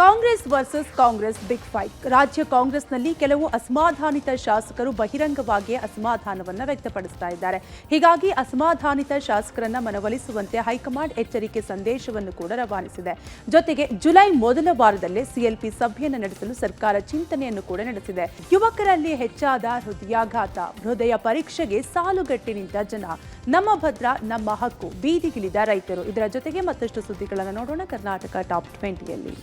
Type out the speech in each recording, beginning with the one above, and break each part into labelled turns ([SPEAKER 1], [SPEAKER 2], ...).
[SPEAKER 1] Congress versus Congress big fight ರಾಜ್ಯ ಕಾಂಗ್ರೆಸ್ನಲ್ಲಿ ಕೆಲವು ಅಸಮಾಧಾನಿತ ಶಾಸಕರು ಬಹಿರಂಗವಾಗಿ ಅಸಮಾಧಾನವನ್ನು ವ್ಯಕ್ತಪಡಿಸ್ತಾ ಇದ್ದಾರೆ. ಹೀಗಾಗಿ ಅಸಮಾಧಾನಿತ ಶಾಸಕರನ್ನ ಮನವೊಲಿಸುವಂತೆ ಹೈಕಮಾಂಡ್ ಎಚ್ಚರಿಕೆ ಸಂದೇಶವನ್ನು ಕೂಡ ರವಾನಿಸಿದೆ. ಜೊತೆಗೆ ಜುಲೈ ಮೊದಲ ವಾರದಲ್ಲೇ ಸಿಎಲ್ಪಿ ಸಭೆಯನ್ನು ನಡೆಸಲು ಸರ್ಕಾರ ಚಿಂತನೆಯನ್ನು ಕೂಡ ನಡೆಸಿದೆ. ಯುವಕರಲ್ಲಿ ಹೆಚ್ಚಾದ ಹೃದಯಾಘಾತ, ಹೃದಯ ಪರೀಕ್ಷೆಗೆ ಸಾಲುಗಟ್ಟಿ ನಿಂತ ಜನ. ನಮ್ಮ ಭದ್ರ, ನಮ್ಮ ಹಕ್ಕು, ಬೀದಿಗಿಳಿದ ರೈತರು. ಇದರ ಜೊತೆಗೆ ಮತ್ತಷ್ಟು ಸುದ್ದಿಗಳನ್ನು ನೋಡೋಣ. ಕರ್ನಾಟಕ ಟಾಪ್ ಟ್ವೆಂಟಿಯಲ್ಲಿ.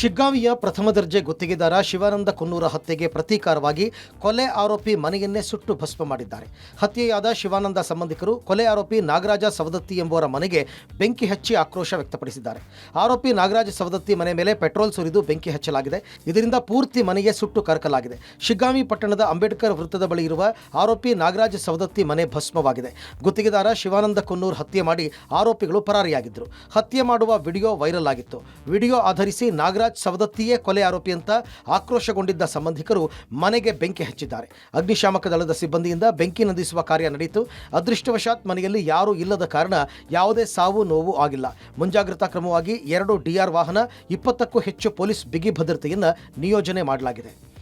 [SPEAKER 2] ಶಿಗ್ಗಾಂವಿಯ ಪ್ರಥಮ ದರ್ಜೆ ಗುತ್ತಿಗೆದಾರ ಶಿವಾನಂದ ಕೊನ್ನೂರ ಹತ್ಯೆಗೆ ಪ್ರತೀಕಾರವಾಗಿ ಕೊಲೆ ಆರೋಪಿ ಮನೆಯನ್ನೇ ಸುಟ್ಟು ಭಸ್ಮ ಮಾಡಿದ್ದಾರೆ. ಹತ್ಯೆಯಾದ ಶಿವಾನಂದ ಸಂಬಂಧಿಕರು ಕೊಲೆ ಆರೋಪಿ ನಾಗರಾಜ ಸವದತ್ತಿ ಎಂಬುವರ ಮನೆಗೆ ಬೆಂಕಿ ಹಚ್ಚಿ ಆಕ್ರೋಶ ವ್ಯಕ್ತಪಡಿಸಿದ್ದಾರೆ. ಆರೋಪಿ ನಾಗರಾಜ ಸವದತ್ತಿ ಮನೆ ಮೇಲೆ ಪೆಟ್ರೋಲ್ ಸುರಿದು ಬೆಂಕಿ ಹಚ್ಚಲಾಗಿದೆ. ಇದರಿಂದ ಪೂರ್ತಿ ಮನೆಗೆ ಸುಟ್ಟು ಕರಕಲಾಗಿದೆ. ಶಿಗ್ಗಾವಿ ಪಟ್ಟಣದ ಅಂಬೇಡ್ಕರ್ ವೃತ್ತದ ಬಳಿ ಇರುವ ಆರೋಪಿ ನಾಗರಾಜ ಸವದತ್ತಿ ಮನೆ ಭಸ್ಮವಾಗಿದೆ. ಗುತ್ತಿಗೆದಾರ ಶಿವಾನಂದ ಕುನ್ನೂರ್ ಹತ್ಯೆ ಮಾಡಿ ಆರೋಪಿಗಳು ಪರಾರಿಯಾಗಿದ್ದರು. ಹತ್ಯೆ ಮಾಡುವ ವಿಡಿಯೋ ವೈರಲ್ ಆಗಿತ್ತು. ವಿಡಿಯೋ ಆಧರಿಸಿ ನಾಗರಾಜ್ ಸವದತ್ತಿಯೇ ಕೊಲೆ ಆರೋಪಿ ಅಂತ ಆಕ್ರೋಶಗೊಂಡಿದ್ದ ಸಂಬಂಧಿಕರು ಮನೆಗೆ ಬೆಂಕಿ ಹಚ್ಚಿದ್ದಾರೆ. ಅಗ್ನಿಶಾಮಕ ದಳದ ಸಿಬ್ಬಂದಿಯಿಂದ ಬೆಂಕಿ ನಂದಿಸುವ ಕಾರ್ಯ ನಡೆಯಿತು. ಅದೃಷ್ಟವಶಾತ್ ಮನೆಯಲ್ಲಿ ಯಾರೂ ಇಲ್ಲದ ಕಾರಣ ಯಾವುದೇ ಸಾವು ನೋವು ಆಗಿಲ್ಲ. ಮುಂಜಾಗ್ರತಾ ಕ್ರಮವಾಗಿ ಎರಡು ಡಿಆರ್ ವಾಹನ, ಇಪ್ಪತ್ತಕ್ಕೂ ಹೆಚ್ಚು ಪೊಲೀಸ್ ಬಿಗಿ ಭದ್ರತೆಯನ್ನು ನಿಯೋಜನೆ ಮಾಡಲಾಗಿದೆ.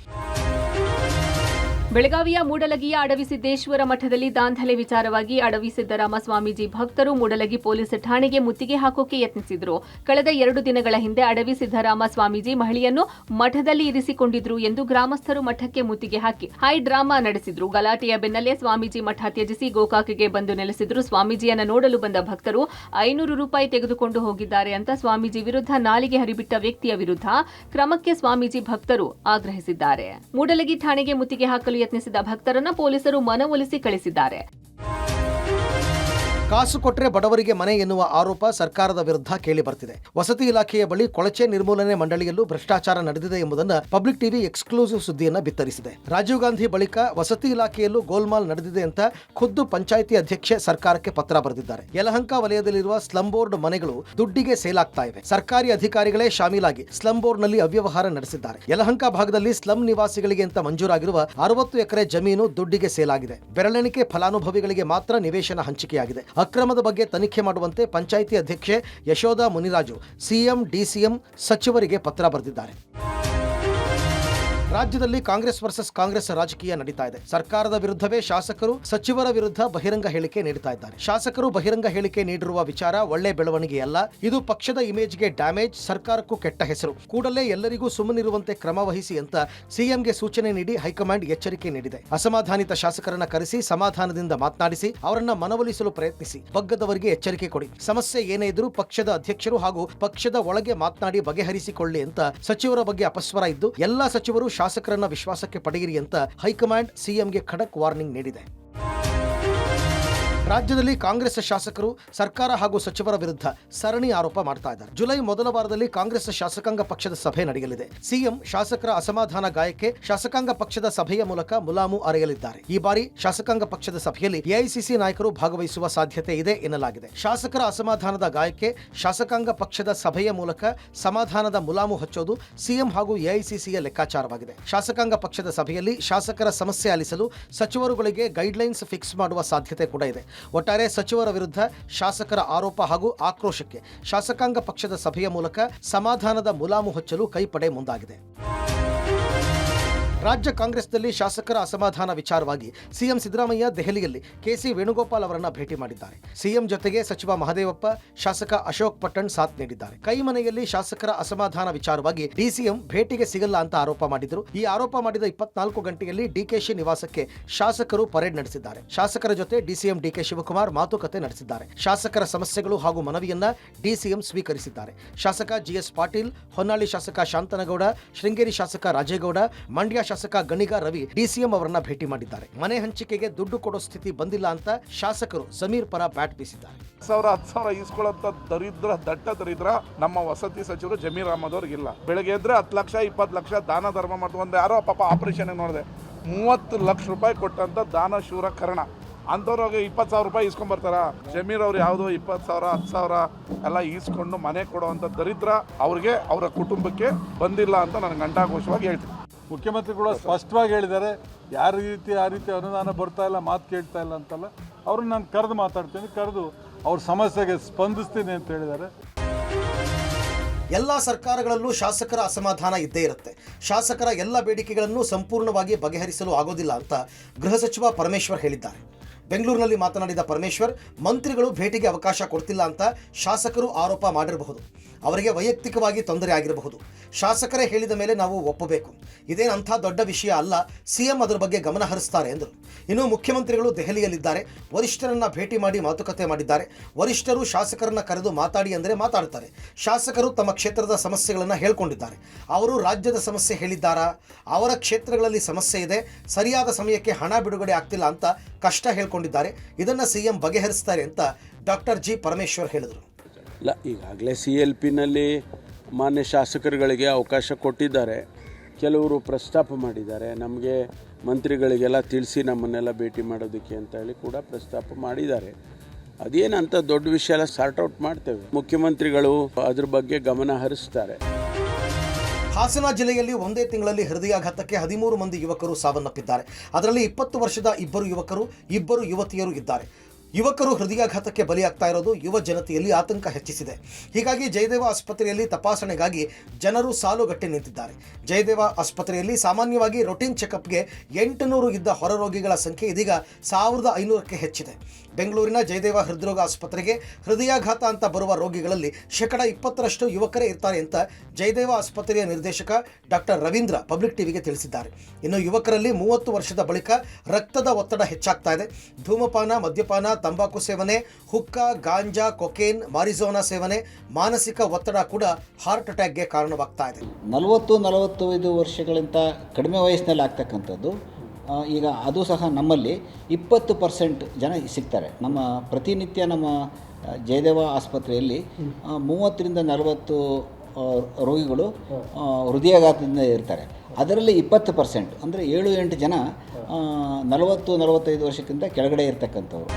[SPEAKER 3] ಬೆಳಗಾವಿಯ ಮೂಡಲಗಿಯ ಅಡವಿ ಸಿದ್ದೇಶ್ವರ ಮಠದಲ್ಲಿ ದಾಂಧಲೆ ವಿಚಾರವಾಗಿ ಅಡವಿ ಸಿದ್ದರಾಮ ಸ್ವಾಮೀಜಿ ಭಕ್ತರು ಮೂಡಲಗಿ ಪೊಲೀಸ್ ಠಾಣೆಗೆ ಮುತ್ತಿಗೆ ಹಾಕೋಕೆ ಯತ್ನಿಸಿದ್ರು. ಕಳೆದ ಎರಡು ದಿನಗಳ ಹಿಂದೆ ಅಡವಿ ಸಿದ್ದರಾಮ ಸ್ವಾಮೀಜಿ ಮಹಿಳೆಯನ್ನು ಮಠದಲ್ಲಿ ಇರಿಸಿಕೊಂಡಿದ್ರು ಎಂದು ಗ್ರಾಮಸ್ಥರು ಮಠಕ್ಕೆ ಮುತ್ತಿಗೆ ಹಾಕಿ ಹೈ ಡ್ರಾಮಾ ನಡೆಸಿದ್ರು. ಗಲಾಟೆಯ ಬೆನ್ನಲ್ಲೇ ಸ್ವಾಮೀಜಿ ಮಠ ತ್ಯಜಿಸಿ ಗೋಕಾಕಿಗೆ ಬಂದು ನೆಲೆಸಿದ್ರು. ಸ್ವಾಮೀಜಿಯನ್ನ ನೋಡಲು ಬಂದ ಭಕ್ತರು ಐನೂರು ರೂಪಾಯಿ ತೆಗೆದುಕೊಂಡು ಹೋಗಿದ್ದಾರೆ ಅಂತ ಸ್ವಾಮೀಜಿ ವಿರುದ್ಧ ನಾಲಿಗೆ ಹರಿಬಿಟ್ಟ ವ್ಯಕ್ತಿಯ ವಿರುದ್ಧ ಕ್ರಮಕ್ಕೆ ಸ್ವಾಮೀಜಿ ಭಕ್ತರು ಆಗ್ರಹಿಸಿದ್ದಾರೆ. ಮೂಡಲಗಿ ಠಾಣೆಗೆ ಮುತ್ತಿಗೆ ಹಾಕಲು ಯತ್ನಿಸಿದ ಭಕ್ತರನ್ನ ಪೊಲೀಸರು ಮನವೊಲಿಸಿ ಕಳಿಸಿದ್ದಾರೆ.
[SPEAKER 2] ಕಾಸು ಕೊಟ್ಟರೆ ಬಡವರಿಗೆ ಮನೆ ಎನ್ನುವ ಆರೋಪ ಸರ್ಕಾರದ ವಿರುದ್ಧ ಕೇಳಿ ಬರ್ತಿದೆ. ವಸತಿ ಇಲಾಖೆಯ ಬಳಿ ಕೊಳಚೆ ನಿರ್ಮೂಲನೆ ಮಂಡಳಿಯಲ್ಲೂ ಭ್ರಷ್ಟಾಚಾರ ನಡೆದಿದೆ ಎಂಬುದನ್ನು ಪಬ್ಲಿಕ್ ಟಿವಿ ಎಕ್ಸ್ಕ್ಲೂಸಿವ್ ಸುದ್ದಿಯನ್ನು ಬಿತ್ತರಿಸಿದೆ. ರಾಜೀವ್ ಗಾಂಧಿ ಬಳಿಕ ವಸತಿ ಇಲಾಖೆಯಲ್ಲೂ ಗೋಲ್ಮಾಲ್ ನಡೆದಿದೆ ಅಂತ ಖುದ್ದು ಪಂಚಾಯಿತಿ ಅಧ್ಯಕ್ಷೆ ಸರ್ಕಾರಕ್ಕೆ ಪತ್ರ ಬರೆದಿದ್ದಾರೆ. ಯಲಹಂಕ ವಲಯದಲ್ಲಿರುವ ಸ್ಲಂ ಬೋರ್ಡ್ ಮನೆಗಳು ದುಡ್ಡಿಗೆ ಸೇಲಾಗ್ತಾ ಇವೆ. ಸರ್ಕಾರಿ ಅಧಿಕಾರಿಗಳೇ ಶಾಮೀಲಾಗಿ ಸ್ಲಂ ಬೋರ್ಡ್ನಲ್ಲಿ ಅವ್ಯವಹಾರ ನಡೆಸಿದ್ದಾರೆ. ಯಲಹಂಕ ಭಾಗದಲ್ಲಿ ಸ್ಲಂ ನಿವಾಸಿಗಳಿಗೆ ಅಂತ ಮಂಜೂರಾಗಿರುವ ಅರವತ್ತು ಎಕರೆ ಜಮೀನು ದುಡ್ಡಿಗೆ ಸೇಲಾಗಿದೆ. ಬೆರಳೆಣಿಕೆ ಫಲಾನುಭವಿಗಳಿಗೆ ಮಾತ್ರ ನಿವೇಶನ ಹಂಚಿಕೆಯಾಗಿದೆ. ಅಕ್ರಮದ ಬಗ್ಗೆ ತನಿಖೆ ಮಾಡುವಂತೆ ಪಂಚಾಯಿತಿ ಅಧ್ಯಕ್ಷೆ ಯಶೋಧ ಮುನಿರಾಜು ಸಿಎಂ ಡಿಸಿಎಂ ಸಚಿವರಿಗೆ ಪತ್ರ ಬರೆದಿದ್ದಾರೆ. ರಾಜ್ಯದಲ್ಲಿ ಕಾಂಗ್ರೆಸ್ ವರ್ಸಸ್ ಕಾಂಗ್ರೆಸ್ ರಾಜಕೀಯ ನಡೀತಾ ಇದೆ. ಸರ್ಕಾರದ ವಿರುದ್ಧವೇ ಶಾಸಕರು, ಸಚಿವರ ವಿರುದ್ಧ ಬಹಿರಂಗ ಹೇಳಿಕೆ ನೀಡುತ್ತಾ ಇದ್ದಾರೆ. ಶಾಸಕರು ಬಹಿರಂಗ ಹೇಳಿಕೆ ನೀಡಿರುವ ವಿಚಾರ ಒಳ್ಳೆ ಬೆಳವಣಿಗೆಯಲ್ಲ. ಇದು ಪಕ್ಷದ ಇಮೇಜ್ಗೆ ಡ್ಯಾಮೇಜ್ ಸರ್ಕಾರಕ್ಕೂ ಕೆಟ್ಟ ಹೆಸರು. ಕೂಡಲೇ ಎಲ್ಲರಿಗೂ ಸುಮ್ಮನಿರುವಂತೆ ಕ್ರಮ ವಹಿಸಿ ಅಂತ ಸಿಎಂಗೆ ಸೂಚನೆ ನೀಡಿ ಹೈಕಮಾಂಡ್ ಎಚ್ಚರಿಕೆ ನೀಡಿದೆ. ಅಸಮಾಧಾನಿತ ಶಾಸಕರನ್ನ ಕರೆಸಿ, ಸಮಾಧಾನದಿಂದ ಮಾತನಾಡಿಸಿ, ಅವರನ್ನ ಮನವೊಲಿಸಲು ಪ್ರಯತ್ನಿಸಿ. ಬಗ್ಗದವರಿಗೆ ಎಚ್ಚರಿಕೆ ಕೊಡಿ. ಸಮಸ್ಯೆ ಏನೇ ಇದ್ರೂ ಪಕ್ಷದ ಅಧ್ಯಕ್ಷರು ಹಾಗೂ ಪಕ್ಷದ ಒಳಗೆ ಮಾತನಾಡಿ ಬಗೆಹರಿಸಿಕೊಳ್ಳಿ ಅಂತ ಸಚಿವರ ಬಗ್ಗೆ ಅಪಸ್ವರ ಇದ್ದು, ಎಲ್ಲಾ ಸಚಿವರು ಶಾಸಕರನ್ನ ವಿಶ್ವಾಸಕ್ಕೆ ಪಡೆಯಿರಿ ಅಂತ ಹೈಕಮಾಂಡ್ ಸಿಎಂಗೆ ಖಡಕ್ ವಾರ್ನಿಂಗ್ ನೀಡಿದೆ. ರಾಜ್ಯದಲ್ಲಿ ಕಾಂಗ್ರೆಸ್ ಶಾಸಕರು, ಸರ್ಕಾರ ಹಾಗೂ ಸಚಿವರ ವಿರುದ್ಧ ಸರಣಿ ಆರೋಪ ಮಾಡ್ತಾ ಇದ್ದಾರೆ. ಜುಲೈ ಮೊದಲ ವಾರದಲ್ಲಿ ಕಾಂಗ್ರೆಸ್ ಶಾಸಕಾಂಗ ಪಕ್ಷದ ಸಭೆ ನಡೆಯಲಿದೆ. ಸಿಎಂ ಶಾಸಕರ ಅಸಮಾಧಾನ ಗಾಯಕ್ಕೆ ಶಾಸಕಾಂಗ ಪಕ್ಷದ ಸಭೆಯ ಮೂಲಕ ಮುಲಾಮು ಅರೆಯಲಿದ್ದಾರೆ. ಈ ಬಾರಿ ಶಾಸಕಾಂಗ ಪಕ್ಷದ ಸಭೆಯಲ್ಲಿ ಎಐಸಿಸಿ ನಾಯಕರು ಭಾಗವಹಿಸುವ ಸಾಧ್ಯತೆ ಇದೆ ಎನ್ನಲಾಗಿದೆ. ಶಾಸಕರ ಅಸಮಾಧಾನದ ಗಾಯಕ್ಕೆ ಶಾಸಕಾಂಗ ಪಕ್ಷದ ಸಭೆಯ ಮೂಲಕ ಸಮಾಧಾನದ ಮುಲಾಮು ಹಚ್ಚೋದು ಸಿಎಂ ಹಾಗೂ ಎಐಸಿಸಿಯ ಲೆಕ್ಕಾಚಾರವಾಗಿದೆ. ಶಾಸಕಾಂಗ ಪಕ್ಷದ ಸಭೆಯಲ್ಲಿ ಶಾಸಕರ ಸಮಸ್ಯೆ ಆಲಿಸಲು ಸಚಿವರುಗಳಿಗೆ ಗೈಡ್ಲೈನ್ಸ್ ಫಿಕ್ಸ್ ಮಾಡುವ ಸಾಧ್ಯತೆ ಕೂಡ ಇದೆ. ಒಟ್ಟಾರೆ ಸಚಿವರ ವಿರುದ್ಧ ಶಾಸಕರ ಆರೋಪ ಹಾಗೂ ಆಕ್ರೋಶಕ್ಕೆ ಶಾಸಕಾಂಗ ಪಕ್ಷದ ಸಭೆಯ ಮೂಲಕ ಸಮಾಧಾನದ ಮುಲಾಮು ಹಚ್ಚಲು ಕೈಪಡೆ ಮುಂದಾಗಿದೆ. ರಾಜ್ಯ ಕಾಂಗ್ರೆಸ್ನಲ್ಲಿ ಶಾಸಕರ ಅಸಮಾಧಾನ ವಿಚಾರವಾಗಿ ಸಿಎಂ ಸಿದ್ದರಾಮಯ್ಯ ದೆಹಲಿಯಲ್ಲಿ ಕೆಸಿ ವೇಣುಗೋಪಾಲ್ ಅವರನ್ನ ಭೇಟಿ ಮಾಡಿದ್ದಾರೆ. ಸಿಎಂ ಜೊತೆಗೆ ಸಚಿವ ಮಹದೇವಪ್ಪ, ಶಾಸಕ ಅಶೋಕ್ ಪಟ್ಟಣ್ ಸಾಥ್ ನೀಡಿದ್ದಾರೆ. ಕೈಮನೆಯಲ್ಲಿ ಶಾಸಕರ ಅಸಮಾಧಾನ ವಿಚಾರವಾಗಿ ಡಿಸಿಎಂ ಭೇಟಿಗೆ ಸಿಗಲ್ಲ ಅಂತ ಆರೋಪ ಮಾಡಿದ್ರು. ಈ ಆರೋಪ ಮಾಡಿದ ಇಪ್ಪತ್ನಾಲ್ಕು ಗಂಟೆಯಲ್ಲಿ ಡಿಕೆಶಿ ನಿವಾಸಕ್ಕೆ ಶಾಸಕರು ಪರೇಡ್ ನಡೆಸಿದ್ದಾರೆ. ಶಾಸಕರ ಜೊತೆ ಡಿಸಿಎಂ ಡಿಕೆ ಶಿವಕುಮಾರ್ ಮಾತುಕತೆ ನಡೆಸಿದ್ದಾರೆ. ಶಾಸಕರ ಸಮಸ್ಯೆಗಳು ಹಾಗೂ ಮನವಿಯನ್ನ ಡಿಸಿಎಂ ಸ್ವೀಕರಿಸಿದ್ದಾರೆ. ಶಾಸಕ ಜಿಎಸ್ ಪಾಟೀಲ್, ಹೊನ್ನಾಳಿ ಶಾಸಕ ಶಾಂತನಗೌಡ, ಶೃಂಗೇರಿ ಶಾಸಕ ರಾಜೇಗೌಡ, ಮಂಡ್ಯ ಗಣಿಗ ರವಿ ಡಿಸಿಎಂ ಅವರನ್ನ ಭೇಟಿ ಮಾಡಿದ್ದಾರೆ. ಮನೆ ಹಂಚಿಕೆಗೆ ದುಡ್ಡು ಕೊಡೋ ಸ್ಥಿತಿ ಬಂದಿಲ್ಲ ಅಂತ ಶಾಸಕರು ಸಮೀರ್ ಪರ ಬ್ಯಾಟ್ ಬೀಸಿದ್ದಾರೆ.
[SPEAKER 4] ಸಾವಿರ ಹತ್ತು ಸಾವಿರ ಈಸ್ಕೊಳ್ಳೋಂಥ ದರಿದ್ರ, ದಟ್ಟ ದರಿದ್ರ ನಮ್ಮ ವಸತಿ ಸಚಿವರು ಜಮೀರ್ ಅಹಮದ್ ಅವ್ರಿಗಿಲ್ಲ ಬೆಳಗ್ಗೆ ಎದ್ರೆ ಹತ್ತು ಲಕ್ಷ, ಇಪ್ಪತ್ತು ಲಕ್ಷ ದಾನ ಧರ್ಮ ಮಾಡ್ತು ಒಂದು ಯಾರೋ ಪಾಪ ಆಪರೇಷನ್ ನೋಡಿದೆ. ಮೂವತ್ತು ಲಕ್ಷ ರೂಪಾಯಿ ಕೊಟ್ಟಂತ ದಾನ ಶೂರ ಕರ್ಣ ಅಂಥವ್ರಿಗೆ ಇಪ್ಪತ್ತು ಸಾವಿರ ರೂಪಾಯಿ ಇಸ್ಕೊಂಬರ್ತಾರ ಜಮೀರ್ ಅವ್ರು ಯಾವುದೋ ಇಪ್ಪತ್ತು ಸಾವಿರ, ಹತ್ತು ಸಾವಿರ ಎಲ್ಲ ಈಸ್ಕೊಂಡು ಮನೆ ಕೊಡುವಂಥ ದರಿದ್ರ ಅವ್ರಿಗೆ ಅವರ ಕುಟುಂಬಕ್ಕೆ ಬಂದಿಲ್ಲ ಅಂತ ನಾನು ಗಂಟಾಘೋಷವಾಗಿ ಹೇಳ್ತೀನಿ.
[SPEAKER 5] ಮುಖ್ಯಮಂತ್ರಿಗಳು ಸ್ಪಷ್ಟವಾಗಿ ಹೇಳಿದ್ದಾರೆ, ಯಾರ ರೀತಿ ಆ ರೀತಿ ಅನುದಾನ ಬರ್ತಾ ಇಲ್ಲ, ಮಾತು ಕೇಳ್ತಾ ಇಲ್ಲ ಅಂತಲ್ಲ, ಅವ್ರನ್ನ ನಾನು ಕರೆದು ಮಾತಾಡ್ತೀನಿ, ಕರೆದು ಅವ್ರ ಸಮಸ್ಯೆಗೆ ಸ್ಪಂದಿಸ್ತೀನಿ ಅಂತ ಹೇಳಿದ್ದಾರೆ.
[SPEAKER 2] ಎಲ್ಲ ಸರ್ಕಾರಗಳಲ್ಲೂ ಶಾಸಕರ ಅಸಮಾಧಾನ ಇದ್ದೇ ಇರುತ್ತೆ. ಶಾಸಕರ ಎಲ್ಲ ಬೇಡಿಕೆಗಳನ್ನು ಸಂಪೂರ್ಣವಾಗಿ ಬಗೆಹರಿಸಲು ಆಗೋದಿಲ್ಲ ಅಂತ ಗೃಹ ಸಚಿವ ಪರಮೇಶ್ವರ್ ಹೇಳಿದ್ದಾರೆ. ಬೆಂಗಳೂರಿನಲ್ಲಿ ಮಾತನಾಡಿದ ಪರಮೇಶ್ವರ್, ಮಂತ್ರಿಗಳು ಭೇಟಿಗೆ ಅವಕಾಶ ಕೊಡ್ತಿಲ್ಲ ಅಂತ ಶಾಸಕರು ಆರೋಪ ಮಾಡಿರಬಹುದು. ಅವರಿಗೆ ವೈಯಕ್ತಿಕವಾಗಿ ತೊಂದರೆ ಆಗಿರಬಹುದು. ಶಾಸಕರೇ ಹೇಳಿದ ಮೇಲೆ ನಾವು ಒಪ್ಪಬೇಕು. ಇದೇನಂಥ ದೊಡ್ಡ ವಿಷಯ ಅಲ್ಲ, ಸಿಎಂ ಅದರ ಬಗ್ಗೆ ಗಮನ ಹರಿಸ್ತಾರೆ ಎಂದರು. ಇನ್ನು ಮುಖ್ಯಮಂತ್ರಿಗಳು ದೆಹಲಿಯಲ್ಲಿದ್ದಾರೆ. ವರಿಷ್ಠರನ್ನ ಭೇಟಿ ಮಾಡಿ ಮಾತುಕತೆ ಮಾಡಿದ್ದಾರೆ. ವರಿಷ್ಠರು ಶಾಸಕರನ್ನ ಕರೆದು ಮಾತಾಡಿ ಅಂದರೆ ಮಾತಾಡ್ತಾರೆ. ಶಾಸಕರು ತಮ್ಮ ಕ್ಷೇತ್ರದ ಸಮಸ್ಯೆಗಳನ್ನು ಹೇಳ್ಕೊಂಡಿದ್ದಾರೆ. ಅವರು ರಾಜ್ಯದ ಸಮಸ್ಯೆ ಹೇಳಿದ್ದಾರಾ? ಅವರ ಕ್ಷೇತ್ರಗಳಲ್ಲಿ ಸಮಸ್ಯೆ ಇದೆ. ಸರಿಯಾದ ಸಮಯಕ್ಕೆ ಹಣ ಬಿಡುಗಡೆ ಆಗ್ತಿಲ್ಲ ಅಂತ ಕಷ್ಟ ಹೇಳ್ಕೊಂಡಿದ್ದಾರೆ. ಇದನ್ನು ಸಿಎಂ ಬಗೆಹರಿಸ್ತಾರೆ ಅಂತ ಡಾಕ್ಟರ್ ಜಿ ಪರಮೇಶ್ವರ್ ಹೇಳಿದರು.
[SPEAKER 6] ಇಲ್ಲ, ಈಗಾಗಲೇ ಸಿ ಎಲ್ ಪಿನಲ್ಲಿ ಮಾನ್ಯ ಶಾಸಕರುಗಳಿಗೆ ಅವಕಾಶ ಕೊಟ್ಟಿದ್ದಾರೆ. ಕೆಲವರು ಪ್ರಸ್ತಾಪ ಮಾಡಿದ್ದಾರೆ. ನಮಗೆ ಮಂತ್ರಿಗಳಿಗೆಲ್ಲ ತಿಳಿಸಿ ನಮ್ಮನ್ನೆಲ್ಲ ಭೇಟಿ ಮಾಡೋದಕ್ಕೆ ಅಂತ ಹೇಳಿ ಕೂಡ ಪ್ರಸ್ತಾಪ ಮಾಡಿದ್ದಾರೆ. ಅದೇನಂತ ದೊಡ್ಡ ವಿಷಯ ಎಲ್ಲ ಸಾರ್ಟ್ ಔಟ್ ಮಾಡ್ತೇವೆ. ಮುಖ್ಯಮಂತ್ರಿಗಳು ಅದ್ರ ಬಗ್ಗೆ ಗಮನ ಹರಿಸ್ತಾರೆ.
[SPEAKER 2] ಹಾಸನ ಜಿಲ್ಲೆಯಲ್ಲಿ ಒಂದೇ ತಿಂಗಳಲ್ಲಿ ಹೃದಯಾಘಾತಕ್ಕೆ ಹದಿಮೂರು ಮಂದಿ ಯುವಕರು ಸಾವನ್ನಪ್ಪಿದ್ದಾರೆ. ಅದರಲ್ಲಿ ಇಪ್ಪತ್ತು ವರ್ಷದ ಇಬ್ಬರು ಯುವಕರು, ಇಬ್ಬರು ಯುವತಿಯರು ಇದ್ದಾರೆ. ಯುವಕರು ಹೃದಯಾಘಾತಕ್ಕೆ ಬಲಿಯಾಗ್ತಾ ಇರೋದು ಯುವ ಜನತೆಯಲ್ಲಿ ಆತಂಕ ಹೆಚ್ಚಿಸಿದೆ. ಹೀಗಾಗಿ ಜಯದೇವ ಆಸ್ಪತ್ರೆಯಲ್ಲಿ ತಪಾಸಣೆಗಾಗಿ ಜನರು ಸಾಲುಗಟ್ಟಿ ನಿಂತಿದ್ದಾರೆ. ಜಯದೇವ ಆಸ್ಪತ್ರೆಯಲ್ಲಿ ಸಾಮಾನ್ಯವಾಗಿ ರೊಟೀನ್ ಚೆಕಪ್ಗೆ ಎಂಟುನೂರು ಇದ್ದ ಹೊರರೋಗಿಗಳ ಸಂಖ್ಯೆ ಇದೀಗ ಸಾವಿರದ ಐನೂರಕ್ಕೆ ಹೆಚ್ಚಿದೆ. ಬೆಂಗಳೂರಿನ ಜಯದೇವ ಹೃದ್ರೋಗ ಆಸ್ಪತ್ರೆಗೆ ಹೃದಯಾಘಾತ ಅಂತ ಬರುವ ರೋಗಿಗಳಲ್ಲಿ ಶೇಕಡ ಇಪ್ಪತ್ತರಷ್ಟು ಯುವಕರೇ ಇರ್ತಾರೆ ಅಂತ ಜಯದೇವ ಆಸ್ಪತ್ರೆಯ ನಿರ್ದೇಶಕ ಡಾಕ್ಟರ್ ರವೀಂದ್ರ ಪಬ್ಲಿಕ್ ಟಿವಿಗೆ ತಿಳಿಸಿದ್ದಾರೆ. ಇನ್ನು ಯುವಕರಲ್ಲಿ ಮೂವತ್ತು ವರ್ಷದ ಬಳಿಕ ರಕ್ತದ ಒತ್ತಡ ಹೆಚ್ಚಾಗ್ತಾ ಇದೆ. ಧೂಮಪಾನ, ಮದ್ಯಪಾನ, ತಂಬಾಕು ಸೇವನೆ, ಹುಕ್ಕ, ಗಾಂಜಾ, ಕೊಕೇನ್, ಮಾರಿಜೋನಾ ಸೇವನೆ, ಮಾನಸಿಕ ಒತ್ತಡ ಕೂಡ ಹಾರ್ಟ್ ಅಟ್ಯಾಕ್ಗೆ ಕಾರಣವಾಗ್ತಾ ಇದೆ.
[SPEAKER 7] ನಲವತ್ತು ನಲವತ್ತೈದು ವರ್ಷಗಳಿಂದ ಕಡಿಮೆ ವಯಸ್ಸಿನಲ್ಲಿ ಆಗ್ತಕ್ಕಂಥದ್ದು ಈಗ ಅದು ಸಹ ನಮ್ಮಲ್ಲಿ ಇಪ್ಪತ್ತು ಪರ್ಸೆಂಟ್ ಜನ ಸಿಗ್ತಾರೆ. ನಮ್ಮ ಪ್ರತಿನಿತ್ಯ ನಮ್ಮ ಜಯದೇವ ಆಸ್ಪತ್ರೆಯಲ್ಲಿ ಮೂವತ್ತರಿಂದ ನಲವತ್ತು ರೋಗಿಗಳು ಹೃದಯಾಘಾತದಿಂದ ಇರ್ತಾರೆ. ಅದರಲ್ಲಿ ಇಪ್ಪತ್ತು ಪರ್ಸೆಂಟ್ ಅಂದರೆ ಏಳು ಎಂಟು ಜನ ನಲವತ್ತು, ನಲವತ್ತೈದು ವರ್ಷಕ್ಕಿಂತ ಕೆಳಗಡೆ ಇರ್ತಕ್ಕಂಥವ್ರು.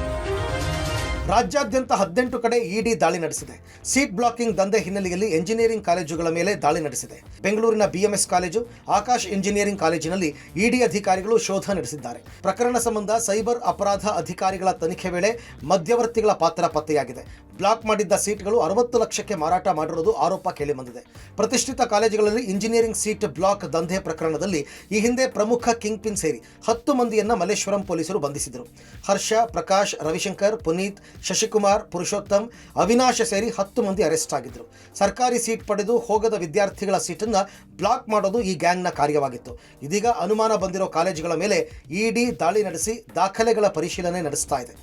[SPEAKER 2] ರಾಜ್ಯಾದ್ಯಂತ ಹದಿನೆಂಟು ಕಡೆ ಇಡಿ ದಾಳಿ ನಡೆಸಿದೆ. ಸೀಟ್ ಬ್ಲಾಕಿಂಗ್ ದಂಧೆ ಹಿನ್ನೆಲೆಯಲ್ಲಿ ಎಂಜಿನಿಯರಿಂಗ್ ಕಾಲೇಜುಗಳ ಮೇಲೆ ದಾಳಿ ನಡೆಸಿದೆ. ಬೆಂಗಳೂರಿನ ಬಿಎಂಎಸ್ ಕಾಲೇಜು, ಆಕಾಶ್ ಇಂಜಿನಿಯರಿಂಗ್ ಕಾಲೇಜಿನಲ್ಲಿ ಇಡಿ ಅಧಿಕಾರಿಗಳು ಶೋಧ ನಡೆಸಿದ್ದಾರೆ. ಪ್ರಕರಣ ಸಂಬಂಧ ಸೈಬರ್ ಅಪರಾಧ ಅಧಿಕಾರಿಗಳ ತನಿಖೆ ವೇಳೆ ಮಧ್ಯವರ್ತಿಗಳ ಪಾತ್ರ ಪತ್ತೆಯಾಗಿದೆ. ಬ್ಲಾಕ್ ಮಾಡಿದ್ದ ಸೀಟ್ಗಳು ಅರವತ್ತು ಲಕ್ಷಕ್ಕೆ ಮಾರಾಟ ಮಾಡಿರುವುದು ಆರೋಪ ಕೇಳಿಬಂದಿದೆ. ಪ್ರತಿಷ್ಠಿತ ಕಾಲೇಜುಗಳಲ್ಲಿ ಇಂಜಿನಿಯರಿಂಗ್ ಸೀಟ್ ಬ್ಲಾಕ್ ದಂಧೆ ಪ್ರಕರಣದಲ್ಲಿ ಈ ಹಿಂದೆ ಪ್ರಮುಖ ಕಿಂಗ್ ಪಿನ್ ಸೇರಿ ಹತ್ತು ಮಂದಿಯನ್ನ ಮಲ್ಲೇಶ್ವರಂ ಪೊಲೀಸರು ಬಂಧಿಸಿದರು. ಹರ್ಷ, ಪ್ರಕಾಶ್, ರವಿಶಂಕರ್, ಪುನೀತ್ ಶಶಿಕುಮಾರ್, ಪುರುಷೋತ್ತಮ್, ಅವಿನಾಶ ಸೇರಿ ಹತ್ತು ಮಂದಿ ಅರೆಸ್ಟ್ ಆಗಿದ್ದರು ಸರ್ಕಾರಿ ಸೀಟ್ ಪಡೆದು ಹೋಗದ ವಿದ್ಯಾರ್ಥಿಗಳ ಸೀಟನ್ನು ಬ್ಲಾಕ್ ಮಾಡೋದು ಈ ಗ್ಯಾಂಗ್ನ ಕಾರ್ಯವಾಗಿತ್ತು. ಇದೀಗ ಅನುಮಾನ ಬಂದಿರೋ ಕಾಲೇಜುಗಳ ಮೇಲೆ ಇಡಿ ದಾಳಿ ನಡೆಸಿ ದಾಖಲೆಗಳ ಪರಿಶೀಲನೆ ನಡೆಸ್ತಾ ಇದೆ.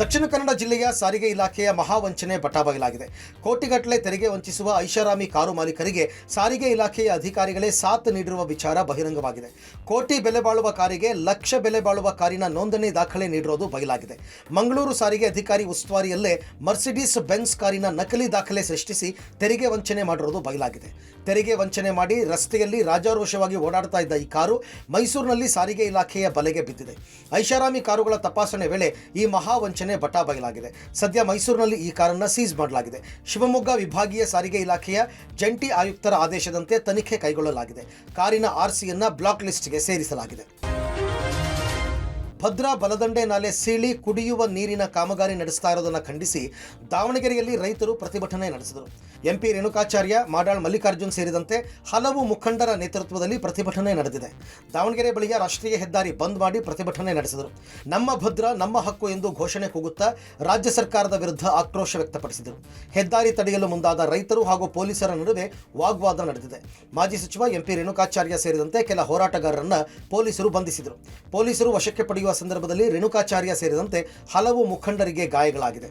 [SPEAKER 2] ದಕ್ಷಿಣ ಕನ್ನಡ ಜಿಲ್ಲೆಯ ಸಾರಿಗೆ ಇಲಾಖೆಯ ಮಹಾವಂಚನೆ ಬಟಾಬಾಗಿಲಾಗಿದೆ. ಕೋಟಿಗಟ್ಟಲೆ ತೆರಿಗೆ ವಂಚಿಸುವ ಐಷಾರಾಮಿ ಕಾರು ಮಾಲೀಕರಿಗೆ ಸಾರಿಗೆ ಇಲಾಖೆಯ ಅಧಿಕಾರಿಗಳೇ ಸಾಥ್ ನೀಡಿರುವ ವಿಚಾರ ಬಹಿರಂಗವಾಗಿದೆ. ಕೋಟಿ ಬೆಲೆ ಬಾಳುವ ಕಾರಿಗೆ ಲಕ್ಷ ಬೆಲೆ ಬಾಳುವ ಕಾರಿನ ನೋಂದಣಿ ದಾಖಲೆ ನೀಡಿರೋದು ಬಯಲಾಗಿದೆ. ಮಂಗಳೂರು ಸಾರಿಗೆ ಅಧಿಕಾರಿ ಉಸ್ತುವಾರಿಯಲ್ಲೇ ಮರ್ಸಿಡೀಸ್ ಬೆನ್ಸ್ ಕಾರಿನ ನಕಲಿ ದಾಖಲೆ ಸೃಷ್ಟಿಸಿ ತೆರಿಗೆ ವಂಚನೆ ಮಾಡಿರೋದು ಬಯಲಾಗಿದೆ. ತೆರಿಗೆ ವಂಚನೆ ಮಾಡಿ ರಸ್ತೆಯಲ್ಲಿ ರಾಜಾರೋಷವಾಗಿ ಓಡಾಡ್ತಾ ಇದ್ದ ಈ ಕಾರು ಮೈಸೂರಿನಲ್ಲಿ ಸಾರಿಗೆ ಇಲಾಖೆಯ ಬಲೆಗೆ ಬಿದ್ದಿದೆ. ಐಷಾರಾಮಿ ಕಾರುಗಳ ತಪಾಸಣೆ ವೇಳೆ ಈ ಮಹಾವಂಚನೆ ಬಟಾ ಬಯಲಾಗಿದೆ ಸದ್ಯ ಮೈಸೂರಿನಲ್ಲಿ ಈ ಕಾರನ್ನು ಸೀಸ್ ಮಾಡಲಾಗಿದೆ. ಶಿವಮೊಗ್ಗ ವಿಭಾಗೀಯ ಸಾರಿಗೆ ಇಲಾಖೆಯ ಜಂಟಿ ಆಯುಕ್ತರ ಆದೇಶದಂತೆ ತನಿಖೆ ಕೈಗೊಳ್ಳಲಾಗಿದೆ. ಕಾರಿನ ಆರ್ಸಿಯನ್ನ ಬ್ಲಾಕ್ ಲಿಸ್ಟ್ಗೆ ಸೇರಿಸಲಾಗಿದೆ. ಭದ್ರಾ ಬಲದಂಡೆ ನಾಲೆ ಸೀಳಿ ಕುಡಿಯುವ ನೀರಿನ ಕಾಮಗಾರಿ ನಡೆಸ್ತಾ ಇರೋದನ್ನು ಖಂಡಿಸಿ ದಾವಣಗೆರೆಯಲ್ಲಿ ರೈತರು ಪ್ರತಿಭಟನೆ ನಡೆಸಿದರು. ಎಂಪಿ ರೇಣುಕಾಚಾರ್ಯ, ಮಾಡಾಳ್ ಮಲ್ಲಿಕಾರ್ಜುನ್ ಸೇರಿದಂತೆ ಹಲವು ಮುಖಂಡರ ನೇತೃತ್ವದಲ್ಲಿ ಪ್ರತಿಭಟನೆ ನಡೆದಿದೆ. ದಾವಣಗೆರೆ ಬಳಿಯ ರಾಷ್ಟ್ರೀಯ ಹೆದ್ದಾರಿ ಬಂದ್ ಮಾಡಿ ಪ್ರತಿಭಟನೆ ನಡೆಸಿದರು. ನಮ್ಮ ಭದ್ರ, ನಮ್ಮ ಹಕ್ಕು ಎಂದು ಘೋಷಣೆ ಕೂಗುತ್ತಾ ರಾಜ್ಯ ಸರ್ಕಾರದ ವಿರುದ್ಧ ಆಕ್ರೋಶ ವ್ಯಕ್ತಪಡಿಸಿದರು. ಹೆದ್ದಾರಿ ತಡೆಯಲು ಮುಂದಾದ ರೈತರು ಹಾಗೂ ಪೊಲೀಸರ ನಡುವೆ ವಾಗ್ವಾದ ನಡೆದಿದೆ. ಮಾಜಿ ಸಚಿವ ಎಂಪಿ ರೇಣುಕಾಚಾರ್ಯ ಸೇರಿದಂತೆ ಕೆಲ ಹೋರಾಟಗಾರರನ್ನ ಪೊಲೀಸರು ಬಂಧಿಸಿದರು. ಪೊಲೀಸರು ವಶಕ್ಕೆ ಪಡೆಯುವ ಸಂದರ್ಭದಲ್ಲಿ ರೇಣುಕಾಚಾರ್ಯ ಸೇರಿದಂತೆ ಹಲವು ಮುಖಂಡರಿಗೆ ಗಾಯಗಳಾಗಿದೆ.